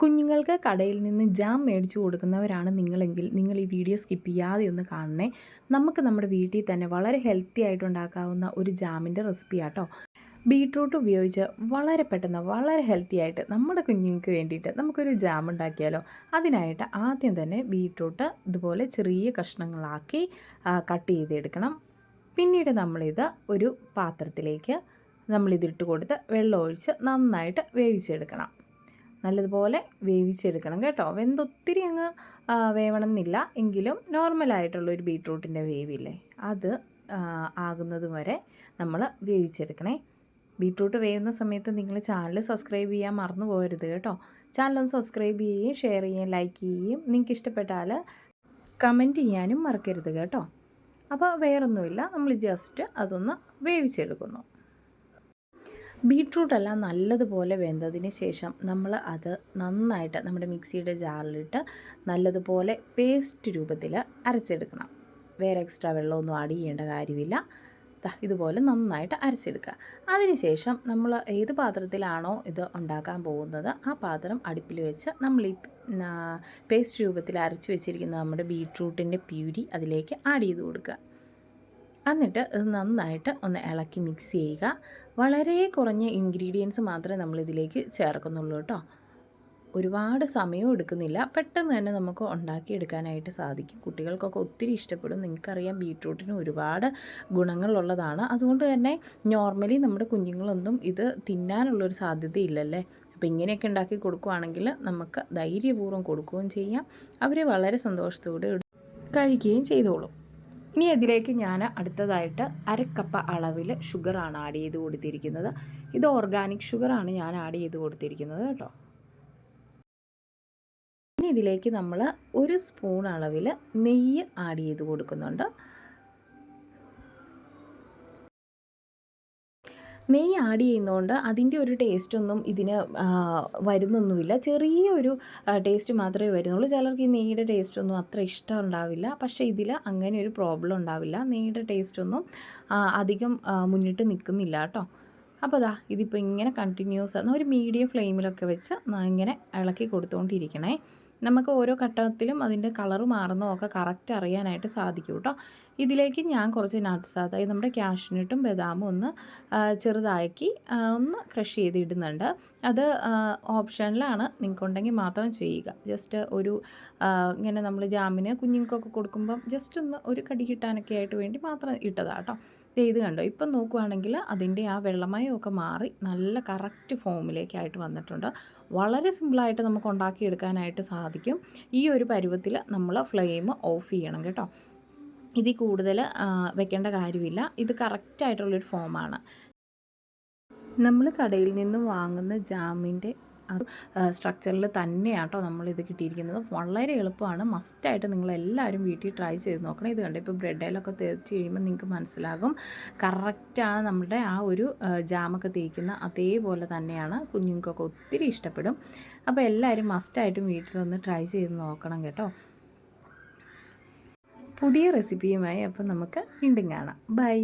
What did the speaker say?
കുഞ്ഞുങ്ങൾക്ക് കടയിൽ നിന്ന് ജാം മേടിച്ചു കൊടുക്കുന്നവരാണ് നിങ്ങളെങ്കിൽ നിങ്ങൾ ഈ വീഡിയോ സ്കിപ്പ് ചെയ്യാതെ ഒന്ന് കാണണേ. നമുക്ക് നമ്മുടെ വീട്ടിൽ തന്നെ വളരെ ഹെൽത്തി ആയിട്ടുണ്ടാക്കാവുന്ന ഒരു ജാമിന്റെ റെസിപ്പി ആട്ടോ. ബീട്രൂട്ട് ഉപയോഗിച്ച് വളരെ പെട്ടെന്ന് വളരെ ഹെൽത്തി ആയിട്ട് നമ്മുടെ കുഞ്ഞുങ്ങൾക്ക് വേണ്ടിയിട്ട് നമുക്കൊരു ജാം ഉണ്ടാക്കിയാലോ? അതിനായിട്ട് ആദ്യം തന്നെ ബീട്രൂട്ട് ഇതുപോലെ ചെറിയ കഷ്ണങ്ങളാക്കി കട്ട് ചെയ്തെടുക്കണം. പിന്നീട് നമ്മളിത് ഒരു പാത്രത്തിലേക്ക് നമ്മളിതിട്ട് കൊടുത്ത് വെള്ളം ഒഴിച്ച് നന്നായിട്ട് വേവിച്ചെടുക്കണം. നല്ലതുപോലെ വേവിച്ചെടുക്കണം കേട്ടോ. വെന്തൊത്തിരി അങ്ങ് വേവണം എന്നില്ല എങ്കിലും നോർമലായിട്ടുള്ള ഒരു ബീട്രൂട്ടിന്റെ വേവില്ലേ അത് ആകുന്നത് വരെ നമ്മൾ വേവിച്ചെടുക്കണേ. ബീട്രൂട്ട് വേവുന്ന സമയത്ത് നിങ്ങൾ ചാനൽ സബ്സ്ക്രൈബ് ചെയ്യാൻ മറന്നു പോകരുത് കേട്ടോ. ചാനൽ സബ്സ്ക്രൈബ് ചെയ്യുകയും ഷെയർ ചെയ്യുകയും ലൈക്ക് ചെയ്യുകയും നിങ്ങൾക്ക് ഇഷ്ടപ്പെട്ടാൽ കമന്റ് ചെയ്യാനും മറക്കരുത് കേട്ടോ. അപ്പോൾ വേറൊന്നുമില്ല. നമ്മൾ ജസ്റ്റ് അതൊന്ന് വേവിച്ചെടുക്കുന്നു. ബീട്രൂട്ട് എല്ലാം നല്ലതുപോലെ വെന്തതിന് ശേഷം നമ്മൾ അത് നന്നായിട്ട് നമ്മുടെ മിക്സിയുടെ ജാറിലിട്ട് നല്ലതുപോലെ പേസ്റ്റ് രൂപത്തിൽ അരച്ചെടുക്കണം. വേറെ എക്സ്ട്രാ വെള്ളമൊന്നും ആഡ് ചെയ്യേണ്ട കാര്യമില്ല. ഇതുപോലെ നന്നായിട്ട് അരച്ചെടുക്കുക. അതിനുശേഷം നമ്മൾ ഏത് പാത്രത്തിലാണോ ഇത് ഉണ്ടാക്കാൻ പോകുന്നത് ആ പാത്രം അടുപ്പിൽ വെച്ച് നമ്മൾ ഈ പേസ്റ്റ് രൂപത്തിൽ അരച്ച് വെച്ചിരിക്കുന്ന നമ്മുടെ ബീട്രൂട്ടിന്റെ പ്യൂരി അതിലേക്ക് ആഡ് ചെയ്ത് കൊടുക്കുക. എന്നിട്ട് ഇത് നന്നായിട്ട് ഒന്ന് ഇളക്കി മിക്സ് ചെയ്യുക. വളരെ കുറഞ്ഞ ഇൻഗ്രീഡിയൻസ് മാത്രമേ നമ്മളിതിലേക്ക് ചേർക്കുന്നുള്ളൂ കേട്ടോ. ഒരുപാട് സമയവും എടുക്കുന്നില്ല. പെട്ടെന്ന് തന്നെ നമുക്ക് ഉണ്ടാക്കിയെടുക്കാനായിട്ട് സാധിക്കും. കുട്ടികൾക്കൊക്കെ ഒത്തിരി ഇഷ്ടപ്പെടും. നിങ്ങൾക്കറിയാം ബീട്രൂട്ടിന് ഒരുപാട് ഗുണങ്ങളുള്ളതാണ്. അതുകൊണ്ട് തന്നെ നോർമലി നമ്മുടെ കുഞ്ഞുങ്ങളൊന്നും ഇത് തിന്നാനുള്ളൊരു സാധ്യതയില്ലല്ലേ? അപ്പോൾ ഇങ്ങനെയൊക്കെ ഉണ്ടാക്കി കൊടുക്കുകയാണെങ്കിൽ നമുക്ക് ധൈര്യപൂർവം കൊടുക്കുകയും ചെയ്യാം. അവർ വളരെ സന്തോഷത്തോടെ കഴിക്കുകയും ചെയ്തോളും. ഇനി അതിലേക്ക് ഞാൻ അടുത്തതായിട്ട് അരക്കപ്പ അളവിൽ ഷുഗറാണ് ആഡ് ചെയ്ത് കൊടുത്തിരിക്കുന്നത്. ഇത് ഓർഗാനിക് ഷുഗറാണ് ഞാൻ ആഡ് ചെയ്ത് കൊടുത്തിരിക്കുന്നത് കേട്ടോ. ഇനി ഇതിലേക്ക് നമ്മൾ ഒരു സ്പൂൺ അളവിൽ നെയ്യ് ആഡ് ചെയ്ത് കൊടുക്കുന്നുണ്ട്. നെയ്യ് ആഡ് ചെയ്യുന്നതുകൊണ്ട് അതിന്റെ ഒരു ടേസ്റ്റ് ഒന്നും ഇതിന് വരുന്നൊന്നുമില്ല. ചെറിയൊരു ടേസ്റ്റ് മാത്രമേ വരുന്നുള്ളൂ. ചിലർക്ക് ഈ നെയ്യുടെ ടേസ്റ്റ് ഒന്നും അത്ര ഇഷ്ടം ഉണ്ടാവില്ല. പക്ഷേ ഇതിൽ അങ്ങനെ ഒരു പ്രോബ്ലം ഉണ്ടാവില്ല. നെയ്യുടെ ടേസ്റ്റ് ഒന്നും അധികം മുന്നിട്ട് നിൽക്കുന്നില്ല കേട്ടോ. അപ്പോൾ അതാ ഇതിപ്പോൾ ഇങ്ങനെ കണ്ടിന്യൂസ് ഒരു മീഡിയം ഫ്ലെയിമിലൊക്കെ വെച്ച് ഇങ്ങനെ ഇളക്കി കൊടുത്തുകൊണ്ടിരിക്കണേ നമുക്ക് ഓരോ ഘട്ടത്തിലും അതിന്റെ കളർ മാറുന്നതൊക്കെ കറക്റ്റ് അറിയാനായിട്ട് സാധിക്കും കേട്ടോ ഇതിലേക്ക് ഞാൻ കുറച്ച് നട്ട്സ് അതായത് നമ്മുടെ ക്യാഷ്നട്ടും ബദാമും ഒന്ന് ചെറുതാക്കി ഒന്ന് ക്രഷ് ചെയ്ത് ഇടുന്നുണ്ട് അത് ഓപ്ഷനിലാണ് നിങ്ങൾക്കുണ്ടെങ്കിൽ മാത്രം ചെയ്യുക. ജസ്റ്റ് ഒരു ഇങ്ങനെ നമ്മൾ ജാമിന് കുഞ്ഞുങ്ങൾക്കൊക്കെ കൊടുക്കുമ്പം ജസ്റ്റ് ഒന്ന് ഒരു കടി കിട്ടാനൊക്കെ ആയിട്ട് വേണ്ടി മാത്രം ഇട്ടതാണ് കേട്ടോ ഇത് കണ്ടോ? ഇപ്പം നോക്കുവാണെങ്കിൽ അതിന്റെ ആ വെള്ളമയമൊക്കെ മാറി നല്ല കറക്റ്റ് ഫോമിലേക്കായിട്ട് വന്നിട്ടുണ്ട്. വളരെ സിമ്പിളായിട്ട് നമുക്ക് ഉണ്ടാക്കിയെടുക്കാനായിട്ട് സാധിക്കും. ഈ ഒരു പരുവത്തിൽ നമ്മൾ ഫ്ലെയിം ഓഫ് ചെയ്യണം കേട്ടോ. ഇതിൽ കൂടുതൽ വെക്കേണ്ട കാര്യമില്ല. ഇത് കറക്റ്റായിട്ടുള്ളൊരു ഫോമാണ് നമ്മൾ കടയിൽ നിന്ന് വാങ്ങുന്ന ജാമിന്റെ സ്ട്രക്ചറിൽ തന്നെയാട്ടോ നമ്മൾ ഇത് കിട്ടിയിരിക്കുന്നത്. വളരെ എളുപ്പമാണ്. മസ്റ്റായിട്ട് നിങ്ങളെല്ലാവരും വീട്ടിൽ ട്രൈ ചെയ്ത് നോക്കണം. ഇത് കണ്ടോ? ഇപ്പോൾ ബ്രെഡിലൊക്കെ തേച്ച് കഴിയുമ്പോൾ നിങ്ങൾക്ക് മനസ്സിലാകും. കറക്റ്റാണ് നമ്മുടെ ആ ഒരു ജാമൊക്കെ തേക്കുന്ന അതേപോലെ തന്നെയാണ് കുഞ്ഞുങ്ങൾക്കൊക്കെ ഒത്തിരി ഇഷ്ടപ്പെടും. അപ്പോൾ എല്ലാവരും മസ്റ്റായിട്ടും വീട്ടിലൊന്ന് ട്രൈ ചെയ്ത് നോക്കണം കേട്ടോ. പുതിയ റെസിപ്പിയുമായി അപ്പം നമുക്ക് വീണ്ടും കാണാം. ബൈ